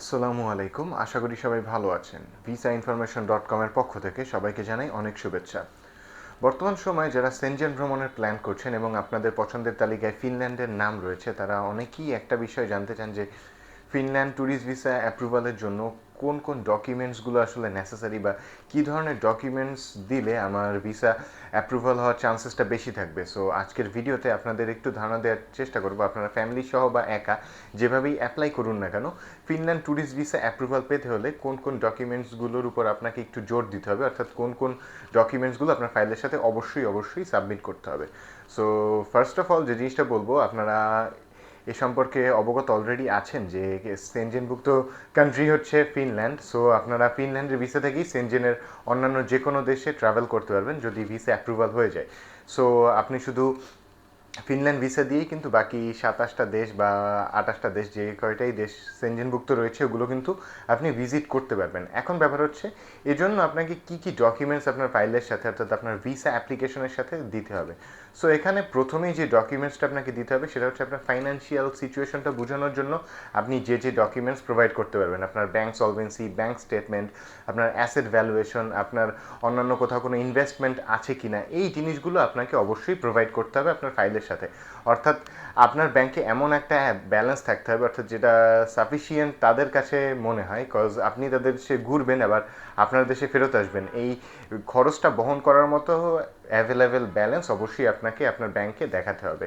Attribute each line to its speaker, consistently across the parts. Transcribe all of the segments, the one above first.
Speaker 1: আসসালামু আলাইকুম। আশা করি সবাই ভালো আছেন। ভিসা ইনফরমেশন ডট কমের পক্ষ থেকে সবাইকে জানাই অনেক শুভেচ্ছা। বর্তমান সময়ে যারা সেনজেন ভ্রমণের প্ল্যান করছেন এবং আপনাদের পছন্দের তালিকায় ফিনল্যান্ডের নাম রয়েছে, তারা অনেকেই একটা বিষয় জানতে চান যে ফিনল্যান্ড ট্যুরিস্ট ভিসা অ্যাপ্রুভালের জন্য কোন কোন ডকুমেন্টসগুলো আসলে নেসেসারি বা কী ধরনের ডকুমেন্টস দিলে আমার ভিসা অ্যাপ্রুভাল হওয়ার চান্সেসটা বেশি থাকবে? সো আজকের ভিডিওতে আপনাদের একটু ধারণা দেওয়ার চেষ্টা করব। আপনারা ফ্যামিলি সহ বা একা যেভাবেই অ্যাপ্লাই করুন না কেন ফিনল্যান্ড ট্যুরিস্ট ভিসা অ্যাপ্রুভাল পেতে হলে কোন কোন ডকুমেন্টসগুলোর উপর আপনাকে একটু জোর দিতে হবে? অর্থাৎ কোন কোন ডকুমেন্টসগুলো আপনার ফাইলের সাথে অবশ্যই অবশ্যই সাবমিট করতে হবে। সো ফার্স্ট অফ অল যে জিনিসটা বলব, আপনারা এ সম্পর্কে অবগত অলরেডি আছেন যে সেনজেনভুক্ত কান্ট্রি হচ্ছে ফিনল্যান্ড সো আপনারা ফিনল্যান্ডের ভিসা থেকেই সেনজেনের অন্যান্য যে কোনো দেশে ট্রাভেল করতে পারবেন যদি ভিসা অ্যাপ্রুভাল হয়ে যায়। সো আপনি শুধু ফিনল্যান্ড ভিসা দিয়েই কিন্তু বাকি সাতাশটা দেশ বা আঠাশটা দেশ, যে কয়টাই দেশ সেনজেনভুক্ত রয়েছে, ওগুলো কিন্তু আপনি ভিজিট করতে পারবেন। এখন ব্যাপার হচ্ছে, এজন্য আপনাকে কি কি ডকুমেন্টস আপনার ফাইলের সাথে, অর্থাৎ আপনার ভিসা অ্যাপ্লিকেশনের সাথে দিতে হবে। সো এখানে প্রথমেই যে ডকুমেন্টসটা আপনাকে দিতে হবে, সেটা হচ্ছে আপনার ফাইন্যান্সিয়াল সিচুয়েশনটা বোঝানোর জন্য আপনি যে যে ডকুমেন্টস প্রোভাইড করতে পারবেন। আপনার ব্যাংক সলভেন্সি ব্যাংক স্টেটমেন্ট আপনার অ্যাসেট ভ্যালুয়েশন আপনার অন্যান্য কোথাও কোনো ইনভেস্টমেন্ট আছে কিনা, এই জিনিসগুলো আপনাকে অবশ্যই প্রোভাইড করতে হবে আপনার ফাইলের সাথে। অর্থাৎ আপনার ব্যাংকে এমন একটা ব্যালেন্স থাকতে হবে, অর্থাৎ যেটা সাফিসিয়েন্ট তাদের কাছে মনে হয় কজ আপনি তাদের দেশে ঘুরবেন, আবার আপনার দেশে ফেরত আসবেন। এই খরচটা বহন করার মতো অ্যাভেলেবেল ব্যালেন্স অবশ্যই আপনাকে আপনার ব্যাংকে দেখাতে হবে।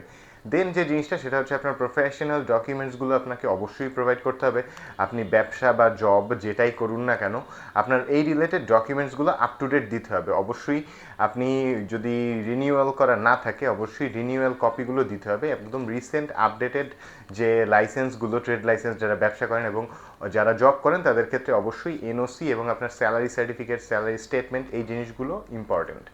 Speaker 1: দেন যে জিনিসটা, সেটা হচ্ছে আপনার প্রফেশনাল ডকুমেন্টসগুলো আপনাকে অবশ্যই প্রোভাইড করতে হবে। আপনি ব্যবসা বা জব যেটাই করুন না কেন, আপনার এই রিলেটেড ডকুমেন্টসগুলো আপ টু ডেট দিতে হবে। অবশ্যই আপনি যদি রিনিউয়াল করা না থাকে, অবশ্যই রিনিউয়াল কপিগুলো দিতে হবে। একদম রিসেন্ট আপডেটেড যে লাইসেন্সগুলো ট্রেড লাইসেন্স যারা ব্যবসা করেন এবং যারা জব করেন, তাদের ক্ষেত্রে অবশ্যই এনওসি এবং আপনার স্যালারি সার্টিফিকেট স্যালারি স্টেটমেন্ট এই জিনিসগুলো ইম্পর্টেন্ট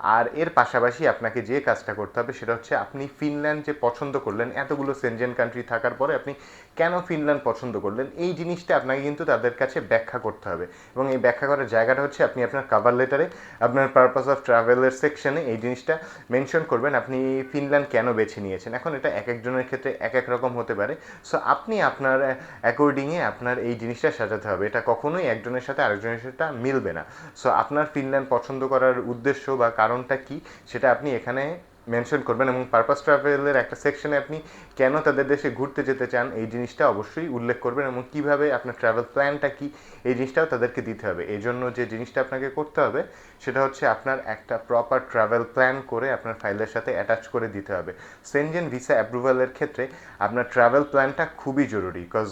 Speaker 1: আর এর পাশাপাশি আপনাকে যে কাজটা করতে হবে সেটা হচ্ছে আপনি ফিনল্যান্ড যে পছন্দ করলেন, এতগুলো সেনজেন কান্ট্রি থাকার পরে আপনি কেন ফিনল্যান্ড পছন্দ করলেন, এই জিনিসটা আপনাকে কিন্তু তাদের কাছে ব্যাখ্যা করতে হবে। এবং এই ব্যাখ্যা করার জায়গাটা হচ্ছে আপনি আপনার কাভার লেটারে আপনার পারপাস অফ ট্রাভেলের সেকশনে এই জিনিসটা মেনশন করবেন, আপনি ফিনল্যান্ড কেন বেছে নিয়েছেন। এখন এটা এক একজনের ক্ষেত্রে এক এক রকম হতে পারে। সো আপনি আপনার অ্যাকর্ডিংয়ে আপনার এই জিনিসটা সাজাতে হবে। এটা কখনোই একজনের সাথে আরেকজনের সাথে মিলবে না। সো আপনার ফিনল্যান্ড পছন্দ করার উদ্দেশ্য বা কারণটা কি? সেটা আপনি এখানে মেনশন করবেন এবং পারপাস ট্রাভেলের একটা সেকশনে আপনি কেন তাদের দেশে ঘুরতে যেতে চান, এই জিনিসটা অবশ্যই উল্লেখ করবেন এবং কীভাবে আপনার ট্রাভেল প্ল্যানটা কি, এই জিনিসটাও তাদেরকে দিতে হবে। এই জন্য যে জিনিসটা আপনাকে করতে হবে, সেটা হচ্ছে আপনার একটা প্রপার ট্রাভেল প্ল্যান করে আপনার ফাইলের সাথে অ্যাটাচ করে দিতে হবে। সেনজেন ভিসা অ্যাপ্রুভালের ক্ষেত্রে আপনার ট্রাভেল প্ল্যানটা খুবই জরুরি বিকজ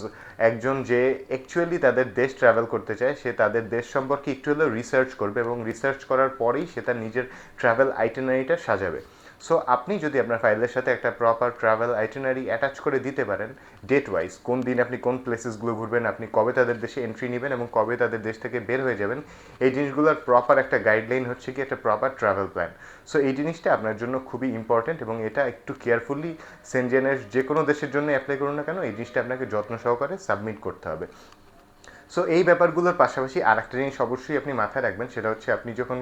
Speaker 1: একজন যে অ্যাকচুয়ালি তাদের দেশ ট্রাভেল করতে চায়, সে তাদের দেশ সম্পর্কে একটু হলেও রিসার্চ করবে এবং রিসার্চ করার পরেই সে তার নিজের ট্রাভেল আইটেনারিটা সাজাবে। সো আপনি যদি আপনার ফাইলের সাথে একটা প্রপার ট্রাভেল আইটেনারি অ্যাটাচ করে দিতে পারেন ডেট ওয়াইজ কোন দিন আপনি কোন প্লেসেসগুলো ঘুরবেন, আপনি কবে তাদের দেশে এন্ট্রি নেবেন এবং কবে তাদের দেশ থেকে বের হয়ে যাবেন, এই জিনিসগুলোর প্রপার একটা গাইডলাইন হচ্ছে কি, একটা প্রপার ট্রাভেল প্ল্যান সো এই জিনিসটা আপনার জন্য খুবই ইম্পর্টেন্ট এবং এটা একটু কেয়ারফুলি সেনজেনের যে কোনো দেশের জন্য অ্যাপ্লাই করুন না কেন, এই জিনিসটা আপনাকে যত্ন সহকারে সাবমিট করতে হবে। সো এই ব্যাপারগুলোর পাশাপাশি আর একটা জিনিস অবশ্যই আপনি মাথায় রাখবেন, সেটা হচ্ছে আপনি যখন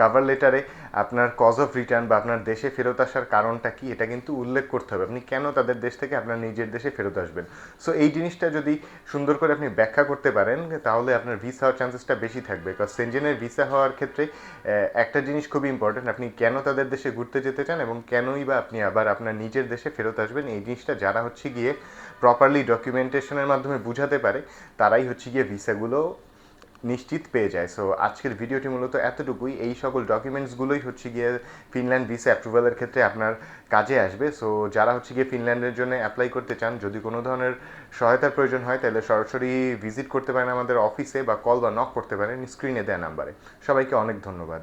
Speaker 1: কাভার লেটারে আপনার কজ অফ রিটার্ন বা আপনার দেশে ফেরত আসার কারণটা কি, এটা কিন্তু উল্লেখ করতে হবে। আপনি কেন তাদের দেশ থেকে আপনার নিজের দেশে ফেরত আসবেন? সো এই জিনিসটা যদি সুন্দর করে আপনি ব্যাখ্যা করতে পারেন, তাহলে আপনার ভিসা হওয়ার চান্সেসটা বেশি থাকবে। কারণ সেনজেনের ভিসা হওয়ার ক্ষেত্রে একটা জিনিস খুবই ইম্পর্টেন্ট আপনি কেন তাদের দেশে ঘুরতে যেতে চান এবং কেনই বা আপনি আবার আপনার নিজের দেশে ফেরত আসবেন, এই জিনিসটা যারা হচ্ছে গিয়ে প্রপারলি ডকুমেন্টেশনের মাধ্যমে বুঝাতে পারে, তারাই হচ্ছে গিয়ে ভিসাগুলো নিশ্চিত পেয়ে যায়। সো আজকের ভিডিওটি মূলত এতটুকুই। এই সকল ডকুমেন্টসগুলোই হচ্ছে গিয়ে ফিনল্যান্ড ভিসা অ্যাপ্রুভালের ক্ষেত্রে আপনার কাজে আসবে। সো যারা হচ্ছে গিয়ে ফিনল্যান্ডের জন্য অ্যাপ্লাই করতে চান, যদি কোনো ধরনের সহায়তার প্রয়োজন হয়, তাহলে সরাসরি ভিজিট করতে পারেন আমাদের অফিসে বা কল বা নক করতে পারেন স্ক্রিনে দেয়া নাম্বারে সবাইকে অনেক ধন্যবাদ।